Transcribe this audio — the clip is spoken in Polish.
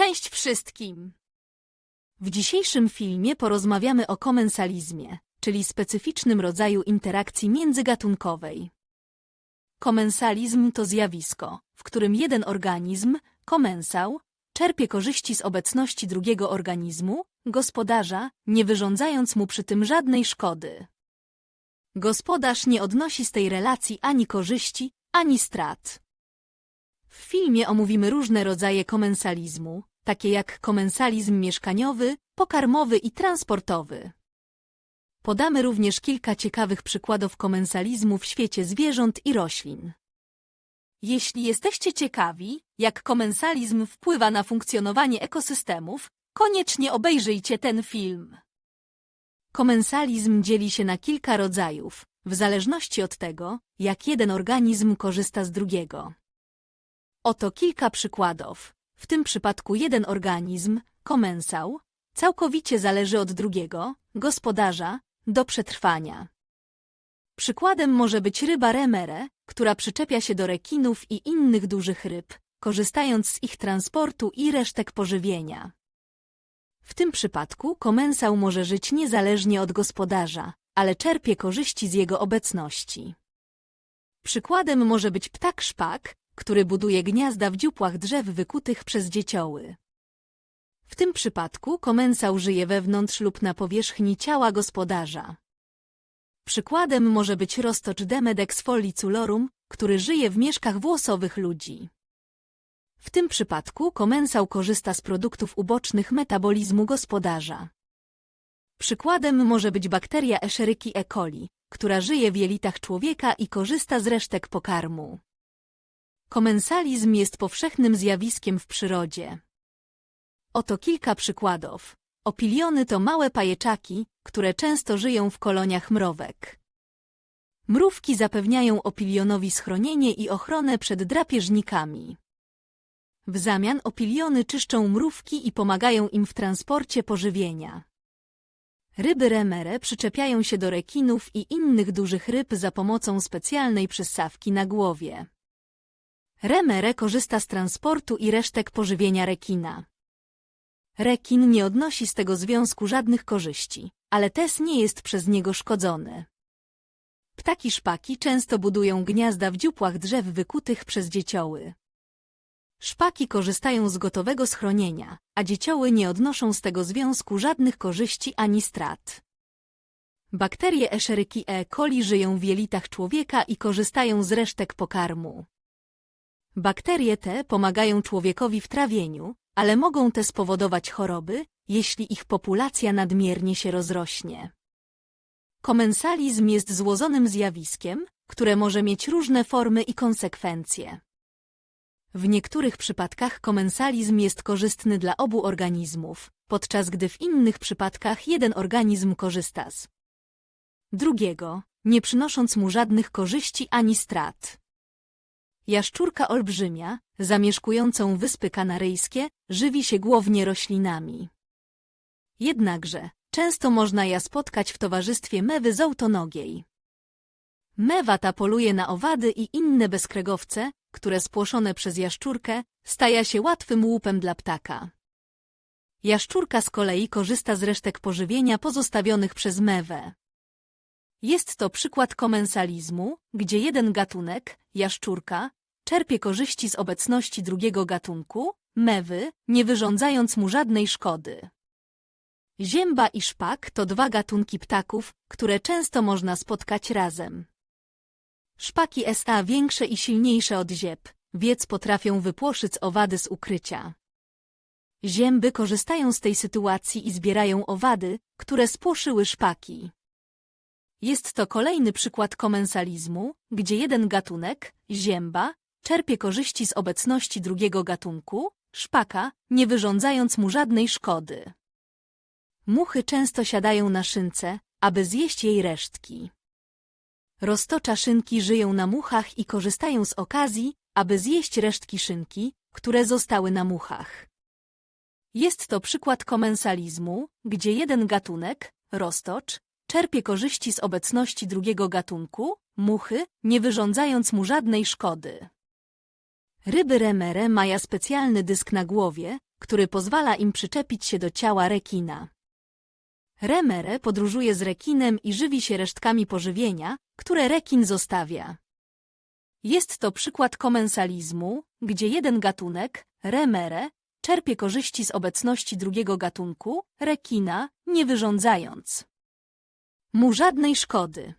Cześć wszystkim! W dzisiejszym filmie porozmawiamy o komensalizmie, czyli specyficznym rodzaju interakcji międzygatunkowej. Komensalizm to zjawisko, w którym jeden organizm, komensał, czerpie korzyści z obecności drugiego organizmu, gospodarza, nie wyrządzając mu przy tym żadnej szkody. Gospodarz nie odnosi z tej relacji ani korzyści, ani strat. W filmie omówimy różne rodzaje komensalizmu, takie jak komensalizm mieszkaniowy, pokarmowy i transportowy. Podamy również kilka ciekawych przykładów komensalizmu w świecie zwierząt i roślin. Jeśli jesteście ciekawi, jak komensalizm wpływa na funkcjonowanie ekosystemów, koniecznie obejrzyjcie ten film. Komensalizm dzieli się na kilka rodzajów, w zależności od tego, jak jeden organizm korzysta z drugiego. Oto kilka przykładów. W tym przypadku jeden organizm, komensał, całkowicie zależy od drugiego, gospodarza, do przetrwania. Przykładem może być ryba remere, która przyczepia się do rekinów i innych dużych ryb, korzystając z ich transportu i resztek pożywienia. W tym przypadku komensał może żyć niezależnie od gospodarza, ale czerpie korzyści z jego obecności. Przykładem może być ptak szpak, który buduje gniazda w dziupłach drzew wykutych przez dziecioły. W tym przypadku komensał żyje wewnątrz lub na powierzchni ciała gospodarza. Przykładem może być roztocz Demedex folliculorum, który żyje w mieszkach włosowych ludzi. W tym przypadku komensał korzysta z produktów ubocznych metabolizmu gospodarza. Przykładem może być bakteria Escherichia E. coli, która żyje w jelitach człowieka i korzysta z resztek pokarmu. Komensalizm jest powszechnym zjawiskiem w przyrodzie. Oto kilka przykładów. Opiliony to małe pajeczaki, które często żyją w koloniach mrówek. Mrówki zapewniają opilionowi schronienie i ochronę przed drapieżnikami. W zamian opiliony czyszczą mrówki i pomagają im w transporcie pożywienia. Ryby remere przyczepiają się do rekinów i innych dużych ryb za pomocą specjalnej przyssawki na głowie. Remere korzysta z transportu i resztek pożywienia rekina. Rekin nie odnosi z tego związku żadnych korzyści, ale też nie jest przez niego szkodzony. Ptaki szpaki często budują gniazda w dziupłach drzew wykutych przez dziecioły. Szpaki korzystają z gotowego schronienia, a dziecioły nie odnoszą z tego związku żadnych korzyści ani strat. Bakterie Escherichia E. coli żyją w jelitach człowieka i korzystają z resztek pokarmu. Bakterie te pomagają człowiekowi w trawieniu, ale mogą te spowodować choroby, jeśli ich populacja nadmiernie się rozrośnie. Komensalizm jest złożonym zjawiskiem, które może mieć różne formy i konsekwencje. W niektórych przypadkach komensalizm jest korzystny dla obu organizmów, podczas gdy w innych przypadkach jeden organizm korzysta z drugiego, nie przynosząc mu żadnych korzyści ani strat. Jaszczurka olbrzymia, zamieszkującą Wyspy Kanaryjskie, żywi się głównie roślinami. Jednakże, często można je spotkać w towarzystwie mewy zołtonogiej. Mewa ta poluje na owady i inne bezkregowce, które spłoszone przez jaszczurkę, staje się łatwym łupem dla ptaka. Jaszczurka z kolei korzysta z resztek pożywienia pozostawionych przez mewę. Jest to przykład komensalizmu, gdzie jeden gatunek, jaszczurka, czerpie korzyści z obecności drugiego gatunku, mewy, nie wyrządzając mu żadnej szkody. Zięba i szpak to dwa gatunki ptaków, które często można spotkać razem. Szpaki SA większe i silniejsze od zieb, wiec potrafią wypłoszyć owady z ukrycia. Zięby korzystają z tej sytuacji i zbierają owady, które spłoszyły szpaki. Jest to kolejny przykład komensalizmu, gdzie jeden gatunek, zięba, czerpie korzyści z obecności drugiego gatunku, szpaka, nie wyrządzając mu żadnej szkody. Muchy często siadają na szynce, aby zjeść jej resztki. Roztocza szynki żyją na muchach i korzystają z okazji, aby zjeść resztki szynki, które zostały na muchach. Jest to przykład komensalizmu, gdzie jeden gatunek, roztocz, czerpie korzyści z obecności drugiego gatunku, muchy, nie wyrządzając mu żadnej szkody. Ryby remere mają specjalny dysk na głowie, który pozwala im przyczepić się do ciała rekina. Remere podróżuje z rekinem i żywi się resztkami pożywienia, które rekin zostawia. Jest to przykład komensalizmu, gdzie jeden gatunek, remere, czerpie korzyści z obecności drugiego gatunku, rekina, nie wyrządzając mu żadnej szkody.